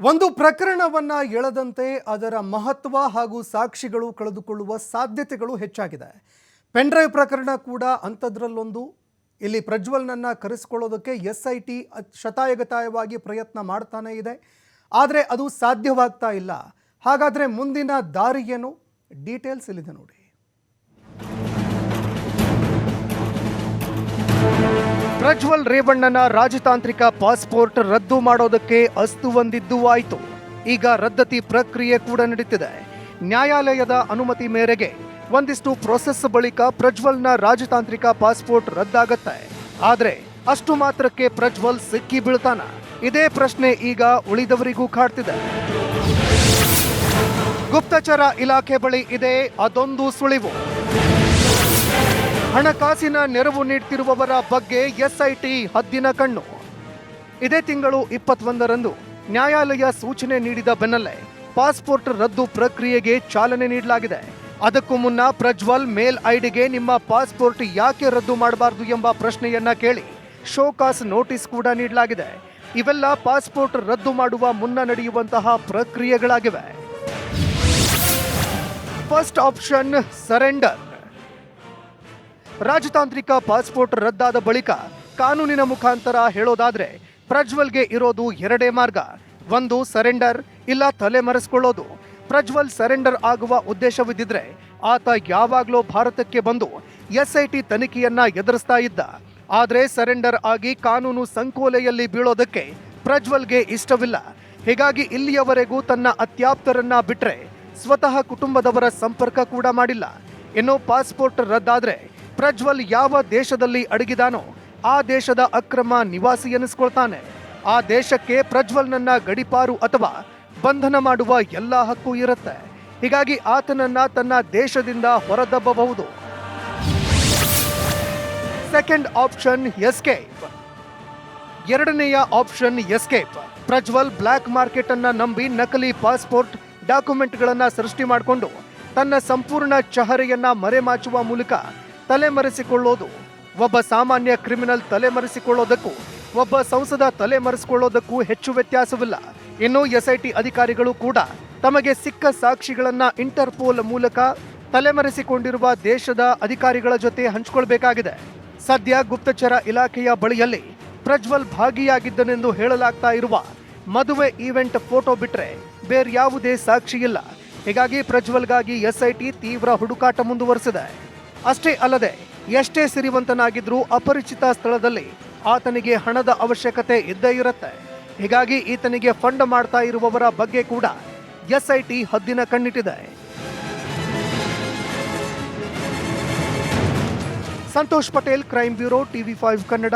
ಒಂದು ಪ್ರಕರಣವನ್ನ ಎಳೆದಂತೆ ಅದರ ಮಹತ್ವ ಹಾಗೂ ಸಾಕ್ಷಿಗಳು ಕಳೆದುಕೊಳ್ಳುವ ಸಾಧ್ಯತೆಗಳು ಹೆಚ್ಚಾಗಿದೆ. ಪೆನ್ಡ್ರೈವ್ ಪ್ರಕರಣ ಕೂಡ ಅಂಥದ್ರಲ್ಲೊಂದು. ಇಲ್ಲಿ ಪ್ರಜ್ವಲ್ನನ್ನ ಕರೆಸಿಕೊಳ್ಳೋದಕ್ಕೆ ಎಸ್ ಐ ಟಿ ಶತಾಯಗತಾಯವಾಗಿ ಪ್ರಯತ್ನ ಮಾಡ್ತಾನೇ ಇದೆ. ಆದರೆ ಅದು ಸಾಧ್ಯವಾಗ್ತಾ ಇಲ್ಲ. ಹಾಗಾದರೆ ಮುಂದಿನ ದಾರಿ ಏನು? ಡೀಟೇಲ್ಸ್ ಇಲ್ಲಿದೆ ನೋಡಿ. ಪ್ರಜ್ವಲ್ ರೇವಣ್ಣನ ರಾಜತಾಂತ್ರಿಕ ಪಾಸ್ಪೋರ್ಟ್ ರದ್ದು ಮಾಡೋದಕ್ಕೆ ಅಸ್ತು ಒಂದಿದ್ದು ಆಯಿತು. ಈಗ ರದ್ದತಿ ಪ್ರಕ್ರಿಯೆ ಕೂಡ ನಡೀತಿದೆ. ನ್ಯಾಯಾಲಯದ ಅನುಮತಿ ಮೇರೆಗೆ ಒಂದಿಷ್ಟು ಪ್ರೊಸೆಸ್ ಬಳಿಕ ಪ್ರಜ್ವಲ್ನ ರಾಜತಾಂತ್ರಿಕ ಪಾಸ್ಪೋರ್ಟ್ ರದ್ದಾಗತ್ತೆ. ಆದ್ರೆ ಅಷ್ಟು ಮಾತ್ರಕ್ಕೆ ಪ್ರಜ್ವಲ್ ಸಿಕ್ಕಿ ಬೀಳ್ತಾನ. ಇದೇ ಪ್ರಶ್ನೆ ಈಗ ಉಳಿದವರಿಗೂ ಕಾಡ್ತಿದೆ. ಗುಪ್ತಚರ ಇಲಾಖೆ ಬಳಿ ಇದೆ ಅದೊಂದು ಸುಳಿವು. ಹಣಕಾಸಿನ ನೆರವು ನೀಡ್ತಿರುವವರ ಬಗ್ಗೆ ಎಸ್ಐಟಿ ಹದ್ದಿನ ಕಣ್ಣು. ಇದೇ ತಿಂಗಳು ಇಪ್ಪತ್ತೊಂದರಂದು ನ್ಯಾಯಾಲಯ ಸೂಚನೆ ನೀಡಿದ ಬೆನ್ನಲ್ಲೇ ಪಾಸ್ಪೋರ್ಟ್ ರದ್ದು ಪ್ರಕ್ರಿಯೆಗೆ ಚಾಲನೆ ನೀಡಲಾಗಿದೆ. ಅದಕ್ಕೂ ಮುನ್ನ ಪ್ರಜ್ವಲ್ ಮೇಲ್ ಐಡಿಗೆ ನಿಮ್ಮ ಪಾಸ್ಪೋರ್ಟ್ ಯಾಕೆ ರದ್ದು ಮಾಡಬಾರದು ಎಂಬ ಪ್ರಶ್ನೆಯನ್ನ ಕೇಳಿ ಶೋಕಾಸ್ ನೋಟಿಸ್ ಕೂಡ ನೀಡಲಾಗಿದೆ. ಇವೆಲ್ಲ ಪಾಸ್ಪೋರ್ಟ್ ರದ್ದು ಮಾಡುವ ಮುನ್ನ ನಡೆಯುವಂತಹ ಪ್ರಕ್ರಿಯೆಗಳಾಗಿವೆ. First option surrender. ರಾಜತಾಂತ್ರಿಕ ಪಾಸ್ಪೋರ್ಟ್ ರದ್ದಾದ ಬಳಿಕ ಕಾನೂನಿನ ಮುಖಾಂತರ ಹೇಳೋದಾದ್ರೆ ಪ್ರಜ್ವಲ್ಗೆ ಇರೋದು ಎರಡೇ ಮಾರ್ಗ. ಒಂದು ಸರೆಂಡರ್ ಇಲ್ಲ ತಲೆ ಮರೆಸ್ಕೊಳ್ಳೋದು ಪ್ರಜ್ವಲ್ ಸರೆಂಡರ್ ಆಗುವ ಉದ್ದೇಶವಿದ್ದಿದ್ರೆ ಆತ ಯಾವಾಗಲೂ ಭಾರತಕ್ಕೆ ಬಂದು ಎಸ್ಐಟಿ ತನಿಖೆಯನ್ನ ಎದುರಿಸ್ತಾ ಇದ್ದ. ಆದ್ರೆ ಸರೆಂಡರ್ ಆಗಿ ಕಾನೂನು ಸಂಕೋಲೆಯಲ್ಲಿ ಬೀಳೋದಕ್ಕೆ ಪ್ರಜ್ವಲ್ಗೆ ಇಷ್ಟವಿಲ್ಲ. ಹೀಗಾಗಿ ಇಲ್ಲಿಯವರೆಗೂ ತನ್ನ ಅತ್ಯಾಪ್ತರನ್ನ ಬಿಟ್ರೆ ಸ್ವತಃ ಕುಟುಂಬದವರ ಸಂಪರ್ಕ ಕೂಡ ಮಾಡಿಲ್ಲ. ಇನ್ನು ಪಾಸ್ಪೋರ್ಟ್ ರದ್ದಾದ್ರೆ ಪ್ರಜ್ವಲ್ ಯಾವ ದೇಶದಲ್ಲಿ ಅಡಗಿದಾನೋ ಆ ದೇಶದ ಅಕ್ರಮ ನಿವಾಸಿ ಎನಿಸ್ಕೊಳ್ತಾನೆ. ಆ ದೇಶಕ್ಕೆ ಪ್ರಜ್ವಲ್ನನ್ನ ಗಡಿಪಾರು ಅಥವಾ ಬಂಧನ ಮಾಡುವ ಎಲ್ಲ ಹಕ್ಕು ಇರುತ್ತೆ. ಹೀಗಾಗಿ ಆತನನ್ನ ತನ್ನ ದೇಶದಿಂದ ಹೊರದಬ್ಬಬಹುದು. Second option escape. ಎರಡನೆಯ option escape. Prajwal black market ಅನ್ನ ನಂಬಿ ನಕಲಿ ಪಾಸ್ಪೋರ್ಟ್ ಡಾಕ್ಯುಮೆಂಟ್ಗಳನ್ನ ಸೃಷ್ಟಿ ಮಾಡಿಕೊಂಡು ತನ್ನ ಸಂಪೂರ್ಣ ಚಹರೆಯನ್ನ ಮರೆಮಾಚುವ ಮೂಲಕ ತಲೆಮರೆಸಿಕೊಳ್ಳೋದು. ಒಬ್ಬ ಸಾಮಾನ್ಯ ಕ್ರಿಮಿನಲ್ ತಲೆಮರೆಸಿಕೊಳ್ಳೋದಕ್ಕೂ, ಒಬ್ಬ ಸಂಸದ ತಲೆಮರೆಸಿಕೊಳ್ಳೋದಕ್ಕೂ ಹೆಚ್ಚು ವ್ಯತ್ಯಾಸವಿಲ್ಲ. ಇನ್ನು ಎಸ್ಐಟಿ ಅಧಿಕಾರಿಗಳು ಕೂಡ ತಮಗೆ ಸಿಕ್ಕ ಸಾಕ್ಷಿಗಳನ್ನ ಇಂಟರ್ಪೋಲ್ ಮೂಲಕ ತಲೆಮರೆಸಿಕೊಂಡಿರುವ ದೇಶದ ಅಧಿಕಾರಿಗಳ ಜೊತೆ ಹಂಚಿಕೊಳ್ಬೇಕಾಗಿದೆ. ಸದ್ಯ ಗುಪ್ತಚರ ಇಲಾಖೆಯ ಬಳಿಯಲ್ಲಿ ಪ್ರಜ್ವಲ್ ಭಾಗಿಯಾಗಿದ್ದನೆಂದು ಹೇಳಲಾಗ್ತಾ ಇರುವ ಮದುವೆ ಈವೆಂಟ್ ಫೋಟೋ ಬಿಟ್ರೆ ಬೇರ್ಯಾವುದೇ ಸಾಕ್ಷಿ ಇಲ್ಲ. ಹೀಗಾಗಿ ಪ್ರಜ್ವಲ್ಗಾಗಿ ಎಸ್ಐಟಿ ತೀವ್ರ ಹುಡುಕಾಟ ಮುಂದುವರೆಸಿದೆ. ಅಷ್ಟೇ ಅಲ್ಲದೆ, ಎಷ್ಟೇ ಸಿರಿವಂತನಾಗಿದ್ರೂ ಅಪರಿಚಿತ ಸ್ಥಳದಲ್ಲಿ ಆತನಿಗೆ ಹಣದ ಅವಶ್ಯಕತೆ ಇದ್ದೇ ಇರುತ್ತೆ. ಹೀಗಾಗಿ ಈತನಿಗೆ ಫಂಡ್ ಮಾಡ್ತಾ ಇರುವವರ ಬಗ್ಗೆ ಕೂಡ ಎಸ್ಐಟಿ ಹದ್ದಿನ ಕಣ್ಣಿಟ್ಟಿದೆ. Santosh Patel, crime bureau, TV five Kannada.